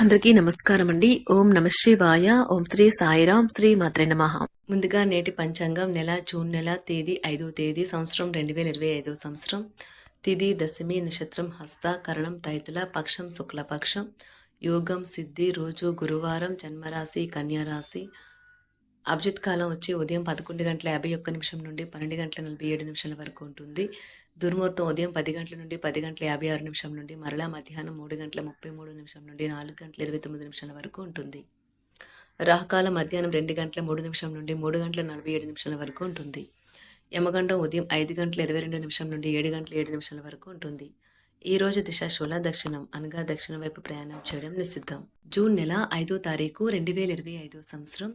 అందరికీ నమస్కారం అండి ఓం నమ శివాయ. ఓం శ్రీ సాయిరాం శ్రీ మాత్రే నమ. ముందుగా నేటి పంచాంగం నెల జూన్ నెల తేదీ ఐదో తేదీ సంవత్సరం రెండు వేల ఇరవై ఐదో సంవత్సరం. తిది దశమి నక్షత్రం హస్త కరణం తైతుల పక్షం శుక్లపక్షం. యోగం సిద్ధి రోజు గురువారం జన్మరాశి కన్యారాశి. అభిజిత్ కాలం వచ్చి ఉదయం పదకొండు గంటల యాభై ఒక్క నిమిషం నుండి పన్నెండు గంటల నలభై ఏడు నిమిషాల వరకు ఉంటుంది. దుర్ముహూర్తం ఉదయం పది గంటల నుండి పది గంటల యాభై ఆరు నిమిషం నుండి మరలా మధ్యాహ్నం మూడు గంటల ముప్పై మూడు నిమిషం నుండి నాలుగు గంటల ఇరవై తొమ్మిది నిమిషాల వరకు ఉంటుంది. రాహుకాలం మధ్యాహ్నం రెండు గంటల మూడు నిమిషం నుండి మూడు గంటల నలభై ఏడు నిమిషాల వరకు ఉంటుంది. యమగండం ఉదయం ఐదు గంటల ఇరవై రెండు నిమిషం నుండి ఏడు గంటల ఏడు నిమిషాల వరకు ఉంటుంది. ఈ రోజు దిశ శూల దక్షిణం అనగా దక్షిణ వైపు ప్రయాణం చేయడం నిషిద్ధం. జూన్ నెల ఐదో తారీఖు రెండు వేల ఇరవై ఐదో సంవత్సరం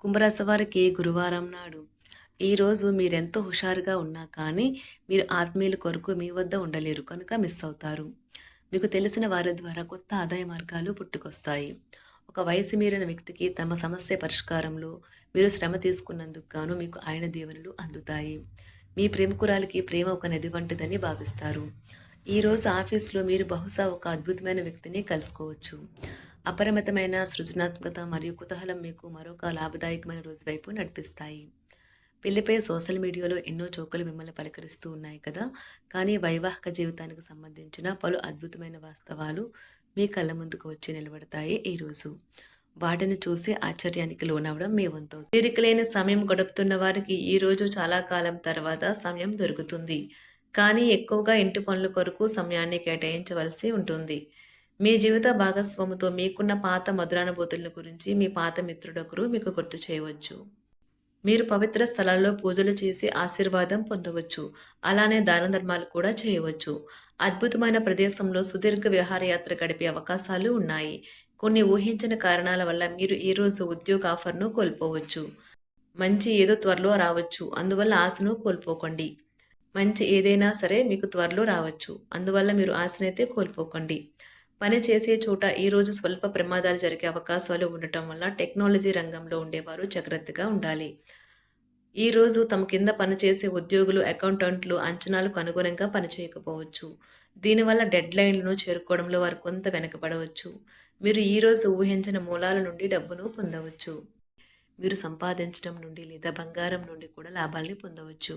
కుంభరాశి వారికి గురువారం నాడు. ఈరోజు మీరెంతో హుషారుగా ఉన్నా కానీ మీరు ఆత్మీయుల కొరకు మీ వద్ద ఉండలేరు కనుక మిస్ అవుతారు. మీకు తెలిసిన వారి ద్వారా కొత్త ఆదాయ మార్గాలు పుట్టుకొస్తాయి. ఒక వయసు మీరిన వ్యక్తికి తమ సమస్య పరిష్కారంలో మీరు శ్రమ తీసుకున్నందుకు గాను మీకు ఆయన దీవెనలు అందుతాయి. మీ ప్రేమకురాలికి ప్రేమ ఒక నది వంటిదని భావిస్తారు. ఈరోజు ఆఫీస్లో మీరు బహుశా ఒక అద్భుతమైన వ్యక్తిని కలుసుకోవచ్చు. అపరిమితమైన సృజనాత్మకత మరియు కుతూహలం మీకు మరొక లాభదాయకమైన రోజు వైపు నడిపిస్తాయి. పెళ్ళిపై సోషల్ మీడియాలో ఎన్నో చోకలు మిమ్మల్ని పలకరిస్తూ ఉన్నాయి కదా? కానీ వైవాహిక జీవితానికి సంబంధించిన పలు అద్భుతమైన వాస్తవాలు మీ కళ్ళ ముందుకు వచ్చి నిలబడతాయి ఈరోజు వాటిని చూసి ఆశ్చర్యానికి లోనవడం మీ వంతు. తీరికలేని సమయం గడుపుతున్న వారికి ఈ రోజు చాలా కాలం తర్వాత సమయం దొరుకుతుంది. కానీ ఎక్కువగా ఇంటి పనుల కొరకు సమయాన్ని కేటాయించవలసి ఉంటుంది. మీ జీవిత భాగస్వామితో మీకున్న పాత మధురానుభూతుల గురించి మీ పాత మిత్రుడొకరు మీకు గుర్తు చేయవచ్చు. మీరు పవిత్ర స్థలాల్లో పూజలు చేసి ఆశీర్వాదం పొందవచ్చు. అలానే దాన ధర్మాలు కూడా చేయవచ్చు. అద్భుతమైన ప్రదేశంలో సుదీర్ఘ విహారయాత్ర గడిపే అవకాశాలు ఉన్నాయి. కొన్ని ఊహించిన కారణాల వల్ల మీరు ఈరోజు ఉద్యోగ ఆఫర్ను కోల్పోవచ్చు. మంచి ఏదో త్వరలో రావచ్చు. అందువల్ల ఆశను కోల్పోకండి. మంచి ఏదైనా సరే మీకు త్వరలో రావచ్చు. అందువల్ల మీరు ఆశనైతే కోల్పోకండి. పని చేసే చోట ఈరోజు స్వల్ప ప్రమాదాలు జరిగే అవకాశాలు ఉండటం వల్ల టెక్నాలజీ రంగంలో ఉండేవారు జాగ్రత్తగా ఉండాలి. ఈరోజు తమ కింద పనిచేసే ఉద్యోగులు అకౌంటెంట్లు అంచనాలకు అనుగుణంగా పనిచేయకపోవచ్చు దీనివల్ల డెడ్ లైన్లను చేరుకోవడంలో వారు కొంత వెనకబడవచ్చు. మీరు ఈరోజు ఊహించిన మూలాల నుండి డబ్బును పొందవచ్చు. మీరు సంపాదించడం నుండి లేదా బంగారం నుండి కూడా లాభాల్ని పొందవచ్చు.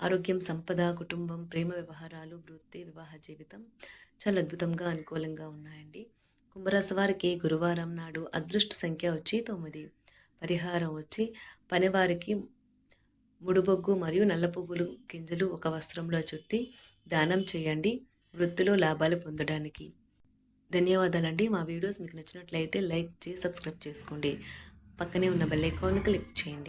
ఆరోగ్యం సంపద కుటుంబం ప్రేమ వ్యవహారాలు వృత్తి వివాహ జీవితం చాలా అద్భుతంగా అనుకూలంగా ఉన్నాయండి. కుంభరాశి వారికి గురువారం నాడు అదృష్ట సంఖ్య వచ్చి తొమ్మిది. పరిహారం వచ్చి పనివారికి ముడుబొగ్గు మరియు నల్ల పువ్వులు గింజలు ఒక వస్త్రంలో చుట్టి దానం చేయండి. వృత్తిలో లాభాలు పొందడానికి ధన్యవాదాలండి. మా వీడియోస్ మీకు నచ్చినట్లయితే లైక్ చేసి సబ్స్క్రైబ్ చేసుకోండి. పక్కనే ఉన్న బెల్ ఐకాన్ క్లిక్ చేయండి.